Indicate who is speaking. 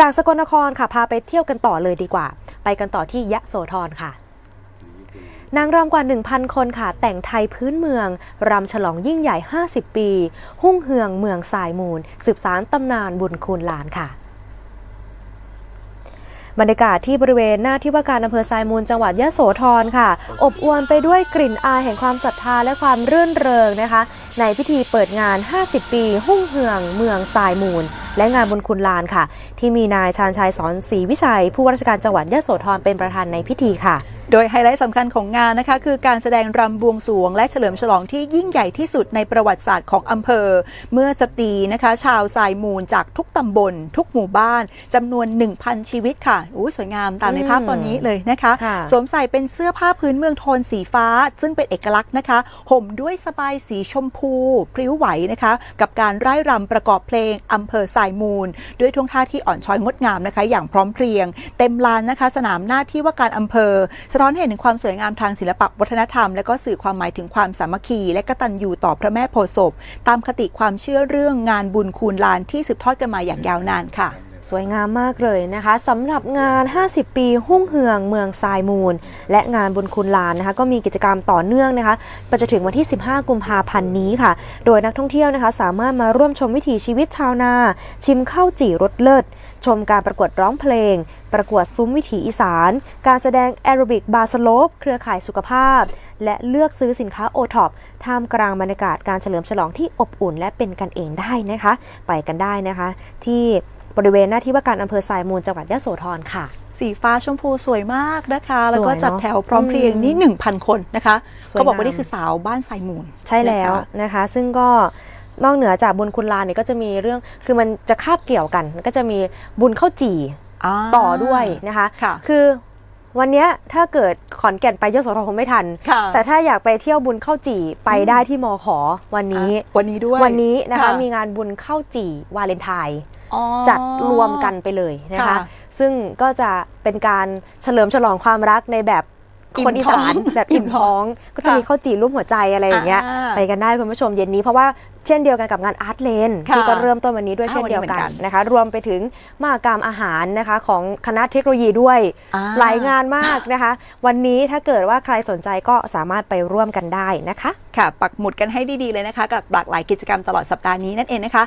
Speaker 1: จากสกลนครค่ะ พาไปเที่ยวกันต่อเลยดีกว่า ไปกันต่อที่ยะโสธรค่ะนางรำกว่า 1,000 คนค่ะ แต่งไทยพื้นเมือง รำฉลองยิ่งใหญ่ 50 ปี หุ่งเฮืองเมืองสายมูล สืบสารตำนานบุญคูณหลานค่ะบรรยากาศที่บริเวณหน้าที่ว่าการอำเภอทรายมูลจังหวัดยะโสธรค่ะ อบอวลไปด้วยกลิ่นอายแห่งความศรัทธาและความรื่นเริงนะคะ ในพิธีเปิดงาน 50 ปี หุ่งเหืองเมืองทรายมูล และงานบุญคุณลานค่ะ ที่มีนายชาญชัยสอนศรีวิชัย ผู้ว่าราชการจังหวัดยะโสธรเป็นประธานในพิธีค่ะ
Speaker 2: โดยไฮไลท์สำคัญของงานนะคะ คือการแสดงรำบวงสรวง และเฉลิมฉลองที่ยิ่งใหญ่ที่สุดในประวัติศาสตร์ของอำเภอ เมื่อจะตีนะคะ ชาวทรายมูลจากทุกตำบล ทุกหมู่บ้านจำนวน 1,000 ชีวิตค่ะอู้สวยงามตามในภาพตอนนี้เลยนะคะ
Speaker 1: ค่ะ
Speaker 2: สวมใส่เป็นเสื้อผ้าพื้นเมืองโทนสีฟ้า ซึ่งเป็นเอกลักษณ์นะคะ ห่มด้วยสบายสีชมพูพริ้วไหวนะคะ กับการร่ายรำประกอบเพลงอำเภอทรายมูล ด้วยท่วงท่าที่อ่อนช้อยงดงามนะคะ อย่างพร้อมเพรียง เต็มลานนะคะ สนามหน้าที่ว่าการอำเภอสะท้อนเห็นถึงความสวยงามทางศิลปะวัฒนธรรม และก็สื่อความหมายถึงความสามัคคี และกตัญญูต่อพระแม่โพธิ์ศพ ตามคติความเชื่อเรื่องงานบุญคูณลานที่สืบทอดกันมาอย่างยาวนานค่ะ
Speaker 1: สวยงามมากเลยนะคะสำหรับงาน 50 ปีหุ่งเฮืองเมืองทรายมูล และงานบุญคุณลานนะคะก็มีกิจกรรมต่อเนื่องนะคะไปจนถึงวันที่ 15 กุมภาพันธ์นี้ค่ะ โดยนักท่องเที่ยวนะคะสามารถมาร่วมชมวิถีชีวิตชาวนา ชิมข้าวจี่รสเลิศ ชมการประกวดร้องเพลง ประกวดซุ้มวิถีอีสาน การแสดงแอโรบิกบาสโลปเครือข่ายสุขภาพ และเลือกซื้อสินค้าโอท็อปท่ามกลางบรรยากาศการเฉลิมฉลองที่อบอุ่น และเป็นกันเองได้นะคะ ไปกันได้นะคะที่ บริเวณหน้าที่ว่าการอำเภอทรายมูลจังหวัดยะโสธรค่ะ
Speaker 2: สีฟ้าชมพูสวยมากนะคะ
Speaker 1: สวย
Speaker 2: แล้วก็จัด
Speaker 1: เนอะ
Speaker 2: แถวพร้อมเพรียงนี่ 1,000 คนนะคะ
Speaker 1: สวย
Speaker 2: เขาบอกว่า
Speaker 1: งาม
Speaker 2: นี่คือสาวบ้านทรายมูล
Speaker 1: ใช่แล้ว
Speaker 2: นะคะ
Speaker 1: นะคะ ซึ่งก็นอกเหนือจากบุญคุณลานเนี่ยก็จะมีเรื่องคือมันจะคาบเกี่ยวกัน ก็จะมีบุญข้าวจี่าต่อด้วยนะคะ
Speaker 2: ค่ะ
Speaker 1: คือวันเนี้ยถ้าเกิดขอนแก่นไปยโสธรคงไม่ทัน
Speaker 2: ค่ะ
Speaker 1: แต่ถ้าอยากไปเที่ยวบุญข้าวจี่ไปได้ที่มอขอวันนี้
Speaker 2: อะวันนี้ด้วย
Speaker 1: วันนี้นะคะ
Speaker 2: ค่ะ
Speaker 1: มีงานบุญข้าวจี่วาเลนไทน์
Speaker 2: อ๋อ
Speaker 1: จัดรวมกันไปเลยนะคะ
Speaker 2: ค่ะ
Speaker 1: ซึ่งก็จะเป็นการเฉลิมฉลองความรักในแบบ
Speaker 2: อิ่ม
Speaker 1: คนอีสาน
Speaker 2: ท้อง
Speaker 1: แบบอิ่มท้อง ก็จะมีข้าวจี่รูปหัวใจอะไรอย่างเงี้ย
Speaker 2: อ่า
Speaker 1: ไปกันได้คุณผู้ชมเย็นนี้เพราะว่าเช่นเดียวกันกับงานอาร์ตเลน
Speaker 2: ค่ะ
Speaker 1: ที่ก็เริ่มต้นวันนี้ด้วย
Speaker 2: อ้าว
Speaker 1: เช่นเดียวกัน
Speaker 2: วันนี้เหมือนกัน
Speaker 1: นะคะ รวมไปถึงมหกรรมอาหารนะคะของคณะเทคโนโลยีด้วย
Speaker 2: อ่า
Speaker 1: หลายงานมากนะคะ วันนี้ถ้าเกิดว่าใครสนใจก็สามารถไปร่วมกันได้นะคะ
Speaker 2: ค่ะ ปักหมุดกันให้ดีๆเลยนะคะ กับหลากหลายกิจกรรมตลอดสัปดาห์นี้นั่นเองนะคะ